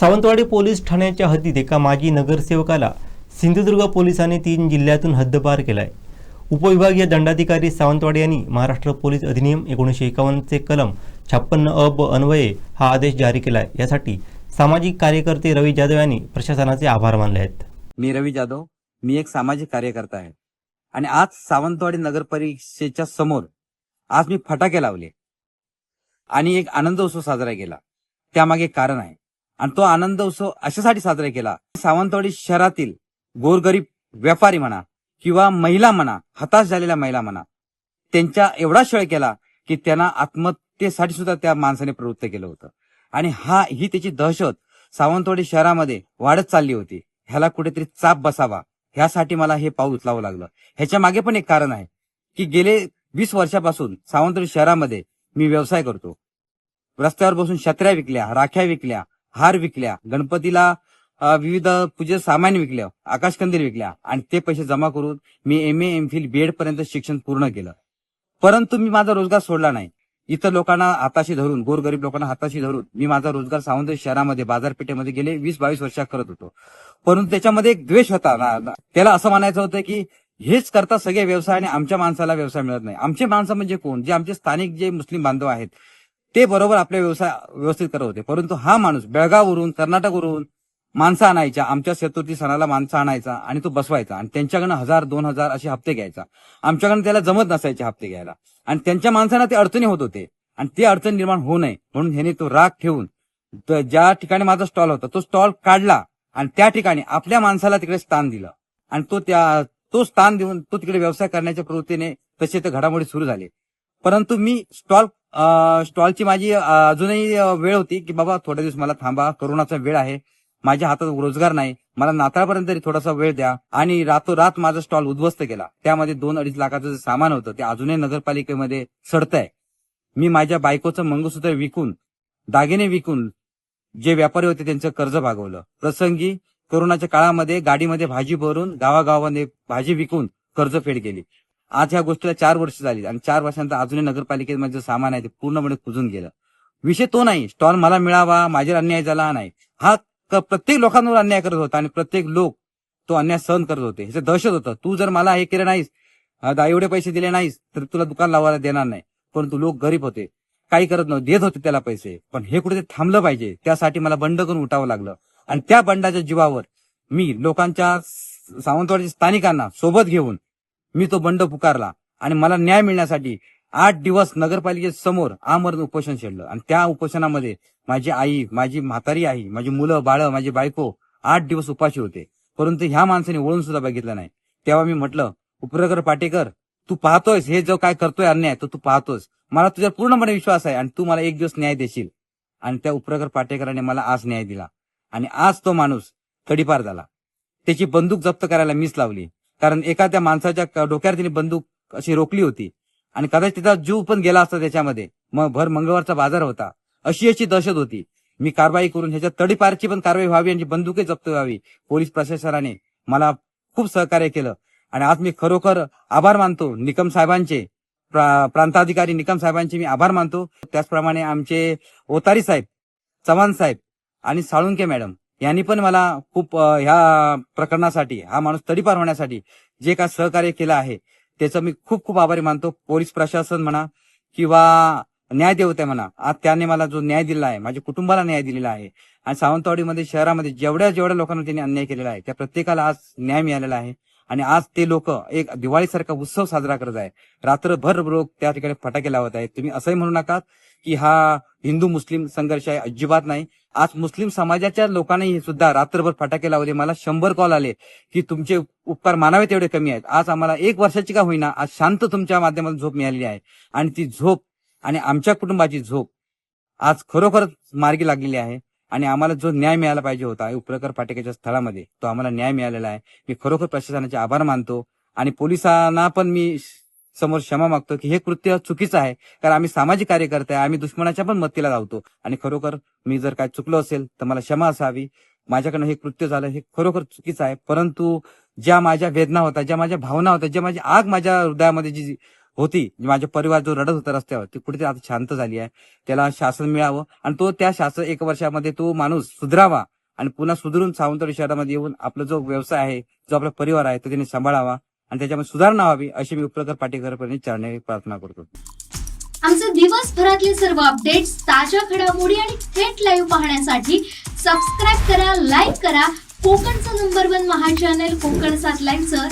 Sawantwadi police ठाण्याच्या हद्दीत एका माजी नगरसेवकाला सिंधुदुर्ग पोलिसांनी तीन जिल्ह्यातून हद्दपार केलाय. उपविभागीय दंडाधिकारी सावंतवाडी यांनी महाराष्ट्र पोलीस अधिनियम एकोणीसशे एकावन्नचे कलम छप्पन्न अब अन्वये हा आदेश जारी केलाय. यासाठी सामाजिक कार्यकर्ते रवी जाधव यांनी प्रशासनाचे आभार मानले आहेत. मी रवी जाधव. मी एक सामाजिक कार्यकर्ता आहे. आणि आज सावंतवाडी नगर परिषदेच्या समोर आज मी फटाके लावले. आणि एक आनंद उत्सव साजरा केला. त्यामागे कारण आहे. आणि तो आनंद उत्सव अशासाठी साजरा केला. सावंतवाडी शहरातील गोरगरीब व्यापारी म्हणा किंवा महिला म्हणा हताश झालेल्या महिला म्हणा त्यांच्या एवढा छळ केला की त्यांना आत्महत्येसाठी सुद्धा त्या माणसाने प्रवृत्त केलं होतं. आणि हा ही त्याची दहशत सावंतवाडी शहरामध्ये वाढत चालली होती. ह्याला कुठेतरी चाप बसावा. ह्यासाठी मला हे पाऊल उचलावं लागलं. ह्याच्या मागे पण एक कारण आहे की गेले वीस वर्षापासून सावंतवाडी शहरामध्ये मी व्यवसाय करतो. रस्त्यावर बसून छत्र्या विकल्या राख्या विकल्या हार विकल्या. गणपतीला विविध पूजे सामान विकल्या आकाशकंदील विकल्या आणि ते पैसे जमा करून मी M A M Phil B Ed पर्यंत शिक्षण पूर्ण केलं. परंतु मी माझा रोजगार सोडला नाही. इतर लोकांना हाताशी धरून गोरगरीब लोकांना हाताशी धरून मी माझा रोजगार सावंत शहरामध्ये बाजारपेठेमध्ये गेले वीस बावीस वर्षा करत होतो. परंतु त्याच्यामध्ये एक द्वेष होता. त्याला असं म्हणायचं होतं की हेच करता सगळे व्यवसाय आणि आमच्या माणसाला व्यवसाय मिळत नाही. आमचे माणसं म्हणजे कोण? जे आमचे स्थानिक जे मुस्लिम बांधव आहेत ते बरोबर आपले व्यवसाय व्यवस्थित करत होते. परंतु हा माणूस बेळगाववरून कर्नाटकवरून माणसं आणायच्या आमच्या चतुर्थी सणाला माणसं आणायचा आणि तो बसवायचा आणि त्यांच्याकडनं हजार दोन हजार असे हप्ते घ्यायचा. आमच्याकडनं त्याला जमत नसायचे हप्ते घ्यायला. आणि त्यांच्या माणसांना ते अडचणी होत होते. आणि ते अडचण निर्माण होऊ नये म्हणून ह्याने तो राग ठेवून ज्या ठिकाणी माझा स्टॉल होता तो स्टॉल काढला आणि त्या ठिकाणी आपल्या माणसाला तिकडे स्थान दिलं. आणि तो त्या तो स्थान देऊन तो तिकडे व्यवसाय करण्याच्या प्रवृत्तीने तसे तर घडामोडी सुरू झाले. परंतु मी स्टॉल स्टॉलची माझी अजूनही वेळ होती की बाबा थोड्या दिवस मला थांबा करोनाचा वेळ आहे. माझ्या हातात रोजगार नाही. मला नाताळपर्यंत तरी थोडासा वेळ द्या. आणि रातोरात माझा स्टॉल उद्ध्वस्त केला. त्यामध्ये दोन अडीच लाखाचं जे सामान होतं ते अजूनही नगरपालिकेमध्ये सडतंय. मी माझ्या बायकोचं मंगळसूत्र विकून दागिने विकून जे व्यापारी होते त्यांचं कर्ज भागवलं. प्रसंगी कोरोनाच्या काळामध्ये गाडीमध्ये भाजी भरून गावागावामध्ये भाजी विकून कर्ज फेड केली. आज ह्या गोष्टीला चार वर्ष झाली आणि चार वर्षानंतर अजूनही नगरपालिकेत माझं सामान आहे ते पूर्णपणे कुजून गेलं. विषय तो नाही. स्टॉल मला मिळावा माझ्यावर अन्याय झाला नाही. हा प्रत्येक लोकांवर अन्याय करत होता आणि प्रत्येक लोक तो अन्याय सहन करत होते. ह्याचं दहशत होतं. तू जर मला हे केलं नाहीस एवढे पैसे दिले नाहीस तर तुला दुकान लावायला देणार नाही. परंतु लोक गरीब होते. काही करत नव्हते. देत होते त्याला पैसे. पण हे कुठे थांबलं पाहिजे. त्यासाठी मला बंड करून उठावं लागलं. आणि त्या बंडाच्या जीवावर मी लोकांच्या सावंतवाडीच्या स्थानिकांना सोबत घेऊन मी तो बंड पुकारला आणि मला न्याय मिळण्यासाठी आठ दिवस नगरपालिकेसमोर आमरण उपोषण छेडलं. आणि त्या उपोषणामध्ये माझी आई माझी म्हातारी आई माझी मुलं बाळं माझी बायको आठ दिवस उपाशी होते. परंतु ह्या माणसाने वळून सुद्धा बघितलं नाही. तेव्हा मी म्हटलं उपरकर पाटेकर तू पाहतोयस हे जो काय करतोय अन्याय तो तू पाहतोस. मला तुझ्या पूर्णपणे विश्वास आहे आणि तू मला एक दिवस न्याय देशील. आणि त्या उपरकर पाटेकरांनी मला आज न्याय दिला. आणि आज तो माणूस तडीपार झाला. त्याची बंदूक जप्त करायला मीच लावली. कारण एखाद्या माणसाच्या डोक्यावर तिने बंदूक अशी रोखली होती. आणि कदाचित तिचा जीव पण गेला असता त्याच्यामध्ये. मग भर मंगळवारचा बाजार होता. अशी अशी दहशत होती. मी कारवाई करून ह्याच्या तडीपारची पण कारवाई व्हावी आणि बंदुके जप्त व्हावी पोलीस प्रशासनाने मला खूप सहकार्य केलं. आणि आज मी खरोखर आभार मानतो. निकम साहेबांचे प्रा- प्रांताधिकारी निकम साहेबांचे मी आभार मानतो. त्याचप्रमाणे आमचे ओतारी साहेब चव्हाण साहेब आणि साळुंके मॅडम. यांनी पण मला खूप ह्या प्रकरणासाठी हा माणूस तडीपार होण्यासाठी जे काय सहकार्य केलं आहे त्याचं मी खूप खूप आभारी मानतो. पोलीस प्रशासन म्हणा किंवा न्याय देवते म्हणा आज त्याने मला जो न्याय दिला आहे माझ्या कुटुंबाला न्याय दिलेला आहे आणि सावंतवाडीमध्ये शहरामध्ये जेवढ्या जेवढ्या लोकांना त्यांनी अन्याय केलेला आहे त्या प्रत्येकाला आज न्याय मिळालेला आहे. आणि आज ते लोक एक दिवाळीसारखा उत्सव साजरा करत आहे रात्रभर लोक त्या ठिकाणी फटाके लावत आहेत. तुम्ही असंही म्हणू नका की हा हिंदू मुस्लिम संघर्ष आहे. अजिबात नाही. आज मुस्लिम समाजाच्या लोकांनी सुद्धा रात्रभर फटाके लावले मला शंभर कॉल आले की तुमचे उपकार मानावे तेवढे कमी आहेत. आज आम्हाला एक वर्षाची का होईना आज शांत तुमच्या माध्यमातून झोप मिळालेली आहे. आणि ती झोप आणि आमच्या कुटुंबाची झोप आज खरोखरच मार्गी लागलेली आहे. आणि आम्हाला जो न्याय मिळाला पाहिजे होता उपप्रकर फाटकाच्या स्थळामध्ये तो आम्हाला न्याय मिळालेला आहे. मी खरोखर प्रशासनाचे आभार मानतो आणि पोलिसांना पण मी समोर क्षमा मागतो की हे कृत्य चुकीचं आहे कारण आम्ही सामाजिक कार्यकर्ते आहे आम्ही दुश्मनाच्या पण मत्तीला धावतो आणि खरोखर मी जर काय चुकलो असेल तर मला क्षमा असावी. माझ्याकडनं हे कृत्य झालं हे खरोखर चुकीचं आहे. परंतु ज्या माझ्या वेदना होत्या ज्या माझ्या भावना होत्या ज्या माझी आग माझ्या हृदयामध्ये जी होती. म्हणजे माझ्या परिवार जो रडत होता रस्त्यावर ती कुठेतरी आता शांत झाली आहे. त्याला शासन मिळावं आणि तो त्या शासन एक वर्षामध्ये तो माणूस सुधरावा आणि पुन्हा सुधरून सावंतवाडी शहरामध्ये येऊन आपला जो व्यवसाय आहे जो आपला परिवार आहे तो त्याने सांभाळावा आणि त्याच्यामध्ये सुधारणा व्हावी अशी मी उपलकर पाटेकरपर्यंत चरणे प्रार्थना करतो. आमचे दिवसभरातले सर्व अपडेट्स ताज्या घडामोडी आणि थेट लाईव्ह पाहण्यासाठी सबस्क्राईब करा लाईक करा. कोकणचं नंबर वन महा चॅनल कोकण सात लाईनचं